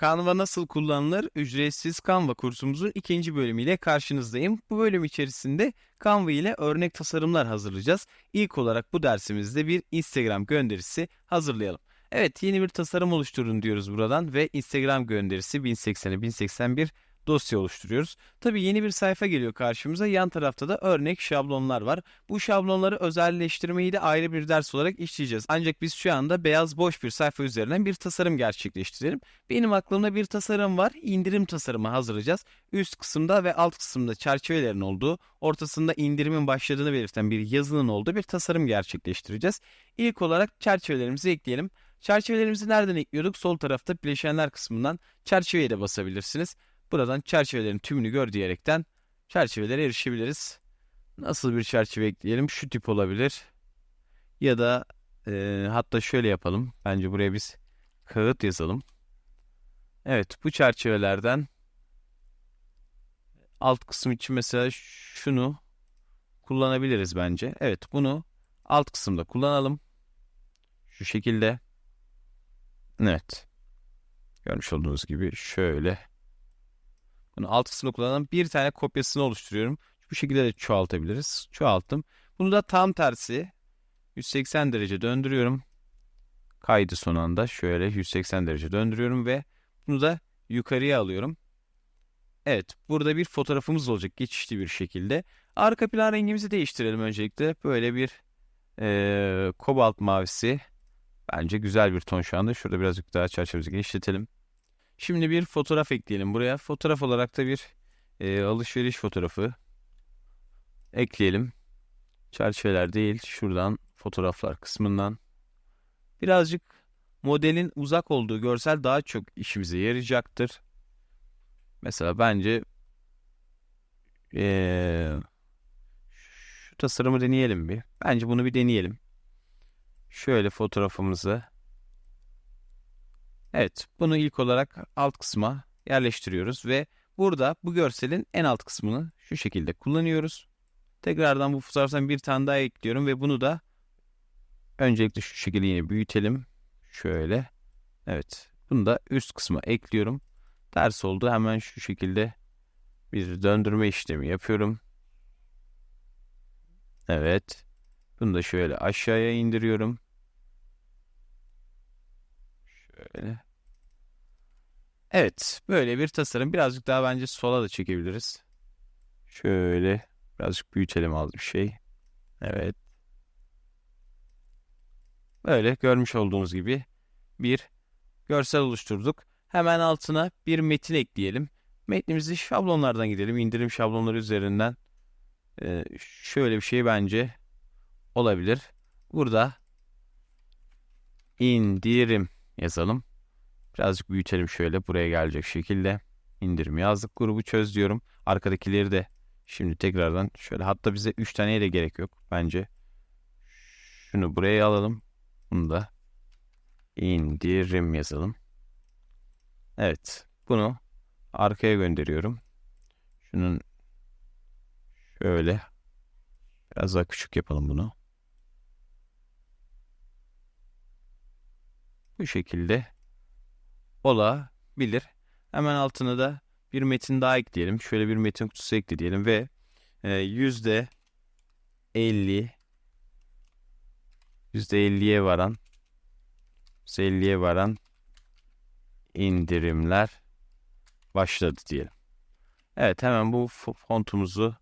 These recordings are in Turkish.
Canva nasıl kullanılır? Ücretsiz Canva kursumuzun ikinci bölümüyle karşınızdayım. Bu bölüm içerisinde Canva ile örnek tasarımlar hazırlayacağız. İlk olarak bu dersimizde bir Instagram gönderisi hazırlayalım. Evet yeni bir tasarım oluşturun diyoruz buradan ve Instagram gönderisi 1080'e 1081 dosya oluşturuyoruz. Tabii yeni bir sayfa geliyor karşımıza. Yan tarafta da örnek şablonlar var. Bu şablonları özelleştirmeyi de ayrı bir ders olarak işleyeceğiz. Ancak biz şu anda beyaz boş bir sayfa üzerinden bir tasarım gerçekleştirelim. Benim aklımda bir tasarım var. İndirim tasarımı hazırlayacağız. Üst kısımda ve alt kısımda çerçevelerin olduğu, ortasında indirimin başladığını belirten bir yazının olduğu bir tasarım gerçekleştireceğiz. İlk olarak çerçevelerimizi ekleyelim. Çerçevelerimizi nereden ekliyorduk? Sol tarafta bileşenler kısmından çerçeveye de basabilirsiniz. Buradan çerçevelerin tümünü gör diyerekten çerçevelere erişebiliriz. Nasıl bir çerçeve ekleyelim? Şu tip olabilir. Ya da e, hatta şöyle yapalım. Bence buraya biz kağıt yazalım. Evet bu çerçevelerden alt kısım için mesela şunu kullanabiliriz bence. Evet bunu alt kısımda kullanalım. Şu şekilde. Evet. Görmüş olduğunuz gibi şöyle bunu alt kullanan bir tane kopyasını oluşturuyorum. Bu şekilde de çoğaltabiliriz. Çoğalttım. Bunu da tam tersi 180 derece döndürüyorum. Kaydı son anda şöyle 180 derece döndürüyorum ve bunu da yukarıya alıyorum. Evet burada bir fotoğrafımız olacak geçişli bir şekilde. Arka plan rengimizi değiştirelim öncelikle. Böyle bir e, kobalt mavisi. Bence güzel bir ton şu anda. Şurada birazcık daha çerçevemizi genişletelim. Şimdi bir fotoğraf ekleyelim buraya. Fotoğraf olarak da bir e, alışveriş fotoğrafı ekleyelim. Çerçeveler değil, şuradan fotoğraflar kısmından. Birazcık modelin uzak olduğu görsel daha çok işimize yarayacaktır. Mesela bence ee, şu tasarımı deneyelim bir. Bence bunu bir deneyelim. Şöyle fotoğrafımızı Evet, bunu ilk olarak alt kısma yerleştiriyoruz ve burada bu görselin en alt kısmını şu şekilde kullanıyoruz. Tekrardan bu fotoğraftan bir tane daha ekliyorum ve bunu da öncelikle şu şekilde yine büyütelim. Şöyle. Evet. Bunu da üst kısma ekliyorum. Ters oldu. Hemen şu şekilde bir döndürme işlemi yapıyorum. Evet. Bunu da şöyle aşağıya indiriyorum. Evet, böyle bir tasarım. Birazcık daha bence sola da çekebiliriz. Şöyle birazcık büyütelim az bir şey. Evet. Böyle görmüş olduğunuz gibi bir görsel oluşturduk. Hemen altına bir metin ekleyelim. Metnimizi şablonlardan gidelim. İndirim şablonları üzerinden ee, şöyle bir şey bence olabilir. Burada indirim yazalım. Birazcık büyütelim şöyle buraya gelecek şekilde. İndirim yazdık grubu çöz diyorum. Arkadakileri de şimdi tekrardan şöyle hatta bize 3 taneye de gerek yok bence. Şunu buraya alalım. Bunu da indirim yazalım. Evet bunu arkaya gönderiyorum. Şunun şöyle biraz daha küçük yapalım bunu. Bu şekilde olabilir. Hemen altına da bir metin daha ekleyelim. Şöyle bir metin kutusu ekleyelim ve e, yüzde 50 yüzde 50'ye varan yüzde 50'ye varan indirimler başladı diyelim. Evet hemen bu fontumuzu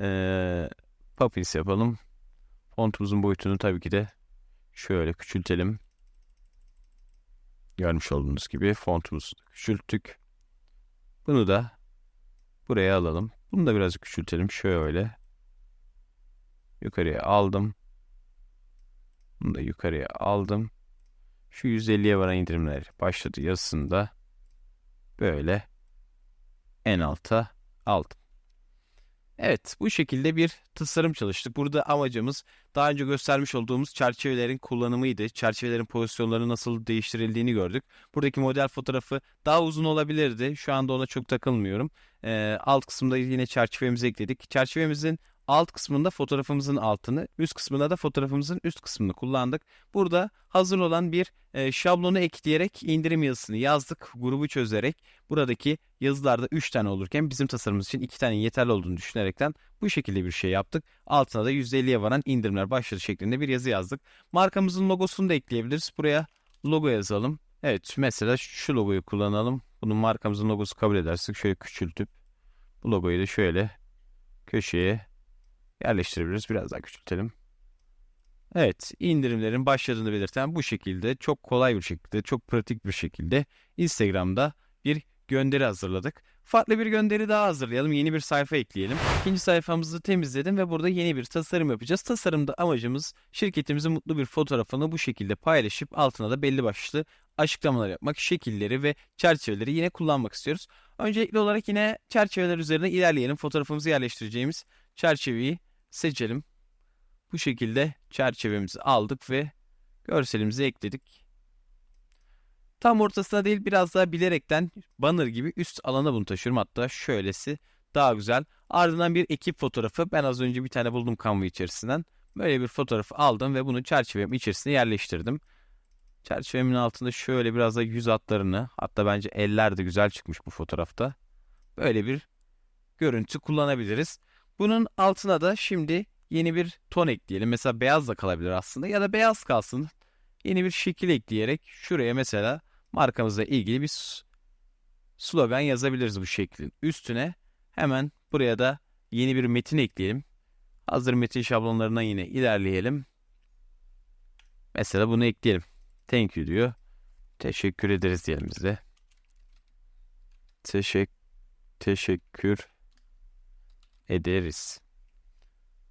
e, Poppins yapalım. Fontumuzun boyutunu tabii ki de şöyle küçültelim. Görmüş olduğunuz gibi fontumuzu küçülttük. Bunu da buraya alalım. Bunu da biraz küçültelim. Şöyle. Yukarıya aldım. Bunu da yukarıya aldım. Şu 150'ye varan indirimler başladı yazısında böyle en alta aldım. Evet, bu şekilde bir tasarım çalıştık. Burada amacımız daha önce göstermiş olduğumuz çerçevelerin kullanımıydı. Çerçevelerin pozisyonları nasıl değiştirildiğini gördük. Buradaki model fotoğrafı daha uzun olabilirdi. Şu anda ona çok takılmıyorum. Ee, alt kısımda yine çerçevemizi ekledik. Çerçevemizin alt kısmında fotoğrafımızın altını, üst kısmında da fotoğrafımızın üst kısmını kullandık. Burada hazır olan bir e, şablonu ekleyerek indirim yazısını yazdık. Grubu çözerek buradaki yazılarda 3 tane olurken bizim tasarımımız için 2 tane yeterli olduğunu düşünerekten bu şekilde bir şey yaptık. Altına da %50'ye varan indirimler başladı şeklinde bir yazı yazdık. Markamızın logosunu da ekleyebiliriz. Buraya logo yazalım. Evet mesela şu logoyu kullanalım. Bunun markamızın logosu kabul edersek şöyle küçültüp bu logoyu da şöyle köşeye yerleştirebiliriz. Biraz daha küçültelim. Evet, indirimlerin başladığını belirten bu şekilde çok kolay bir şekilde, çok pratik bir şekilde Instagram'da bir gönderi hazırladık. Farklı bir gönderi daha hazırlayalım. Yeni bir sayfa ekleyelim. İkinci sayfamızı temizledim ve burada yeni bir tasarım yapacağız. Tasarımda amacımız şirketimizin mutlu bir fotoğrafını bu şekilde paylaşıp altına da belli başlı açıklamalar yapmak, şekilleri ve çerçeveleri yine kullanmak istiyoruz. Öncelikli olarak yine çerçeveler üzerine ilerleyelim. Fotoğrafımızı yerleştireceğimiz çerçeveyi seçelim. Bu şekilde çerçevemizi aldık ve görselimizi ekledik. Tam ortasına değil biraz daha bilerekten banner gibi üst alana bunu taşıyorum. Hatta şöylesi daha güzel. Ardından bir ekip fotoğrafı. Ben az önce bir tane buldum Canva içerisinden. Böyle bir fotoğrafı aldım ve bunu çerçevem içerisine yerleştirdim. Çerçevemin altında şöyle biraz da yüz hatlarını hatta bence eller de güzel çıkmış bu fotoğrafta. Böyle bir görüntü kullanabiliriz. Bunun altına da şimdi yeni bir ton ekleyelim. Mesela beyaz da kalabilir aslında ya da beyaz kalsın. Yeni bir şekil ekleyerek şuraya mesela markamızla ilgili bir slogan yazabiliriz bu şeklin üstüne. Hemen buraya da yeni bir metin ekleyelim. Hazır metin şablonlarına yine ilerleyelim. Mesela bunu ekleyelim. Thank you diyor. Teşekkür ederiz diyelim biz de. Teşek teşekkür ederiz.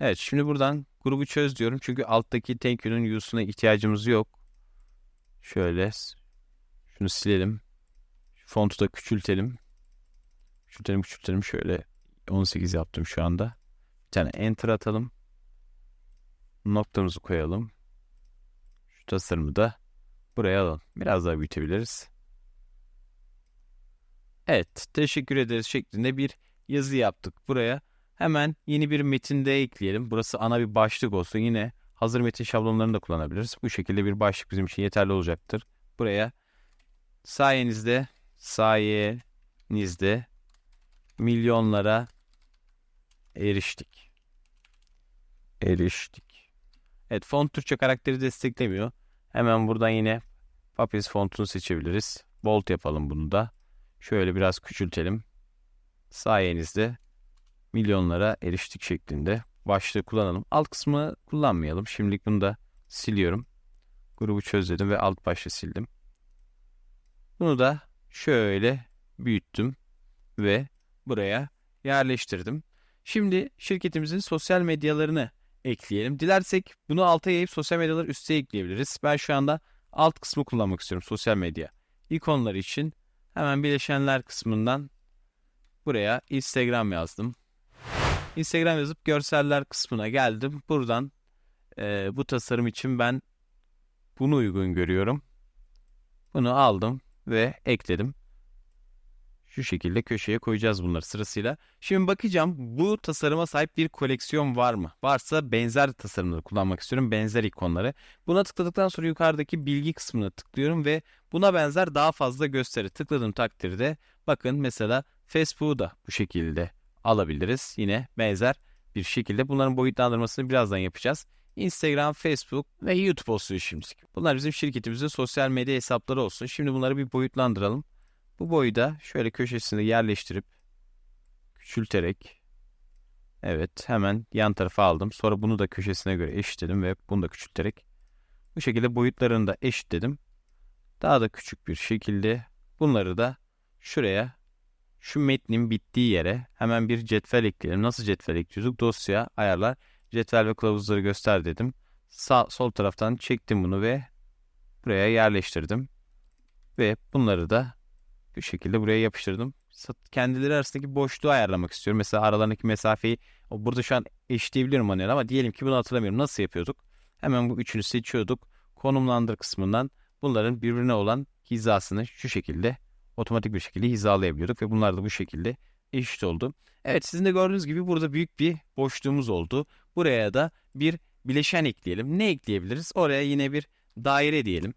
Evet şimdi buradan grubu çöz diyorum. Çünkü alttaki thank you'nun you'suna ihtiyacımız yok. Şöyle şunu silelim. Fontu da küçültelim. Küçültelim küçültelim. Şöyle 18 yaptım şu anda. Bir tane enter atalım. Noktamızı koyalım. Şu tasarımı da buraya alalım. Biraz daha büyütebiliriz. Evet, teşekkür ederiz şeklinde bir yazı yaptık buraya. Hemen yeni bir metin de ekleyelim. Burası ana bir başlık olsun. Yine hazır metin şablonlarını da kullanabiliriz. Bu şekilde bir başlık bizim için yeterli olacaktır. Buraya sayenizde sayenizde milyonlara eriştik. Eriştik. Evet font Türkçe karakteri desteklemiyor. Hemen buradan yine Papyrus fontunu seçebiliriz. Bold yapalım bunu da. Şöyle biraz küçültelim. Sayenizde milyonlara eriştik şeklinde başlığı kullanalım. Alt kısmı kullanmayalım. Şimdilik bunu da siliyorum. Grubu çözledim ve alt başlığı sildim. Bunu da şöyle büyüttüm ve buraya yerleştirdim. Şimdi şirketimizin sosyal medyalarını ekleyelim. Dilersek bunu alta yayıp sosyal medyaları üste ekleyebiliriz. Ben şu anda alt kısmı kullanmak istiyorum sosyal medya. İkonları için hemen bileşenler kısmından buraya Instagram yazdım. Instagram yazıp görseller kısmına geldim. Buradan e, bu tasarım için ben bunu uygun görüyorum. Bunu aldım ve ekledim. Şu şekilde köşeye koyacağız bunları sırasıyla. Şimdi bakacağım bu tasarıma sahip bir koleksiyon var mı? Varsa benzer tasarımları kullanmak istiyorum. Benzer ikonları. Buna tıkladıktan sonra yukarıdaki bilgi kısmına tıklıyorum ve buna benzer daha fazla gösteri tıkladığım takdirde bakın mesela Facebook'u da bu şekilde alabiliriz. Yine benzer bir şekilde bunların boyutlandırmasını birazdan yapacağız. Instagram, Facebook ve YouTube olsun şimdilik. Bunlar bizim şirketimizin sosyal medya hesapları olsun. Şimdi bunları bir boyutlandıralım. Bu boyu da şöyle köşesine yerleştirip küçülterek evet hemen yan tarafa aldım. Sonra bunu da köşesine göre eşitledim ve bunu da küçülterek bu şekilde boyutlarını da eşitledim. Daha da küçük bir şekilde bunları da şuraya şu metnin bittiği yere hemen bir cetvel ekleyelim. Nasıl cetvel ekliyorduk? Dosya, ayarlar, cetvel ve kılavuzları göster dedim. Sağ, sol taraftan çektim bunu ve buraya yerleştirdim. Ve bunları da bu şekilde buraya yapıştırdım. Kendileri arasındaki boşluğu ayarlamak istiyorum. Mesela aralarındaki mesafeyi burada şu an eşitleyebilirim manuel ama diyelim ki bunu hatırlamıyorum. Nasıl yapıyorduk? Hemen bu üçünü seçiyorduk. Konumlandır kısmından bunların birbirine olan hizasını şu şekilde otomatik bir şekilde hizalayabiliyorduk ve bunlar da bu şekilde eşit oldu. Evet sizin de gördüğünüz gibi burada büyük bir boşluğumuz oldu. Buraya da bir bileşen ekleyelim. Ne ekleyebiliriz? Oraya yine bir daire diyelim.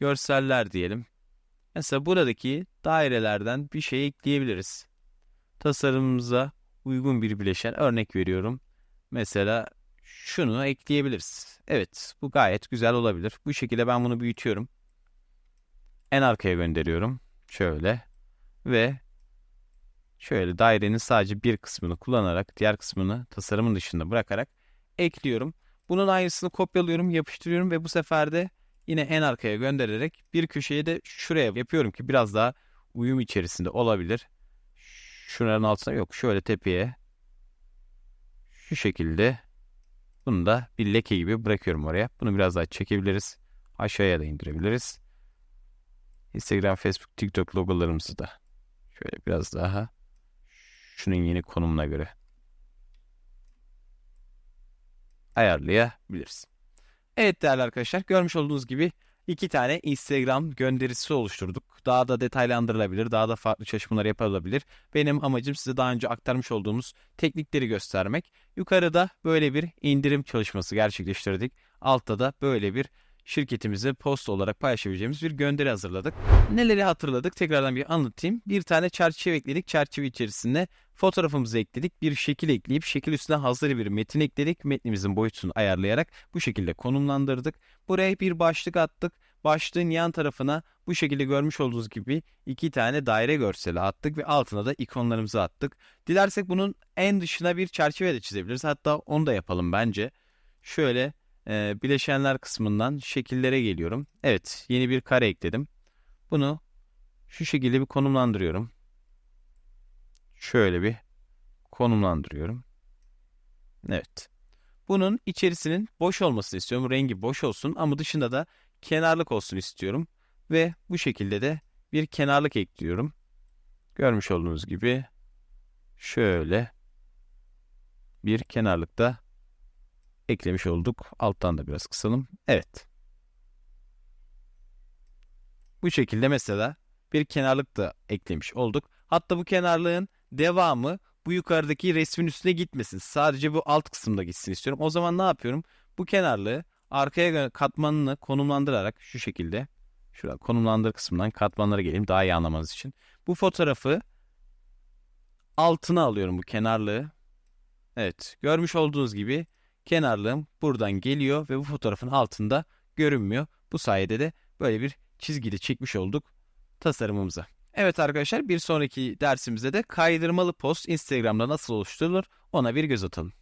Görseller diyelim. Mesela buradaki dairelerden bir şey ekleyebiliriz. Tasarımımıza uygun bir bileşen örnek veriyorum. Mesela şunu ekleyebiliriz. Evet bu gayet güzel olabilir. Bu şekilde ben bunu büyütüyorum. En arkaya gönderiyorum. Şöyle. Ve şöyle dairenin sadece bir kısmını kullanarak diğer kısmını tasarımın dışında bırakarak ekliyorum. Bunun aynısını kopyalıyorum, yapıştırıyorum ve bu sefer de yine en arkaya göndererek bir köşeye de şuraya yapıyorum ki biraz daha uyum içerisinde olabilir. Şuranın altına yok. Şöyle tepeye şu şekilde bunu da bir leke gibi bırakıyorum oraya. Bunu biraz daha çekebiliriz. Aşağıya da indirebiliriz. Instagram, Facebook, TikTok logolarımızı da şöyle biraz daha şunun yeni konumuna göre ayarlayabiliriz. Evet değerli arkadaşlar görmüş olduğunuz gibi iki tane Instagram gönderisi oluşturduk. Daha da detaylandırılabilir, daha da farklı çalışmalar yapılabilir. Benim amacım size daha önce aktarmış olduğumuz teknikleri göstermek. Yukarıda böyle bir indirim çalışması gerçekleştirdik. Altta da böyle bir şirketimize post olarak paylaşabileceğimiz bir gönderi hazırladık. Neleri hatırladık tekrardan bir anlatayım. Bir tane çerçeve ekledik. Çerçeve içerisinde fotoğrafımızı ekledik. Bir şekil ekleyip şekil üstüne hazır bir metin ekledik. Metnimizin boyutunu ayarlayarak bu şekilde konumlandırdık. Buraya bir başlık attık. Başlığın yan tarafına bu şekilde görmüş olduğunuz gibi iki tane daire görseli attık ve altına da ikonlarımızı attık. Dilersek bunun en dışına bir çerçeve de çizebiliriz. Hatta onu da yapalım bence. Şöyle e, bileşenler kısmından şekillere geliyorum. Evet yeni bir kare ekledim. Bunu şu şekilde bir konumlandırıyorum. Şöyle bir konumlandırıyorum. Evet. Bunun içerisinin boş olmasını istiyorum. Rengi boş olsun ama dışında da kenarlık olsun istiyorum. Ve bu şekilde de bir kenarlık ekliyorum. Görmüş olduğunuz gibi şöyle bir kenarlıkta eklemiş olduk. Alttan da biraz kısalım. Evet. Bu şekilde mesela bir kenarlık da eklemiş olduk. Hatta bu kenarlığın devamı bu yukarıdaki resmin üstüne gitmesin. Sadece bu alt kısımda gitsin istiyorum. O zaman ne yapıyorum? Bu kenarlığı arkaya katmanını konumlandırarak şu şekilde şurada konumlandır kısmından katmanlara geleyim daha iyi anlamanız için. Bu fotoğrafı altına alıyorum bu kenarlığı. Evet görmüş olduğunuz gibi kenarlığım buradan geliyor ve bu fotoğrafın altında görünmüyor. Bu sayede de böyle bir çizgide çekmiş olduk tasarımımıza. Evet arkadaşlar bir sonraki dersimizde de kaydırmalı post Instagram'da nasıl oluşturulur ona bir göz atalım.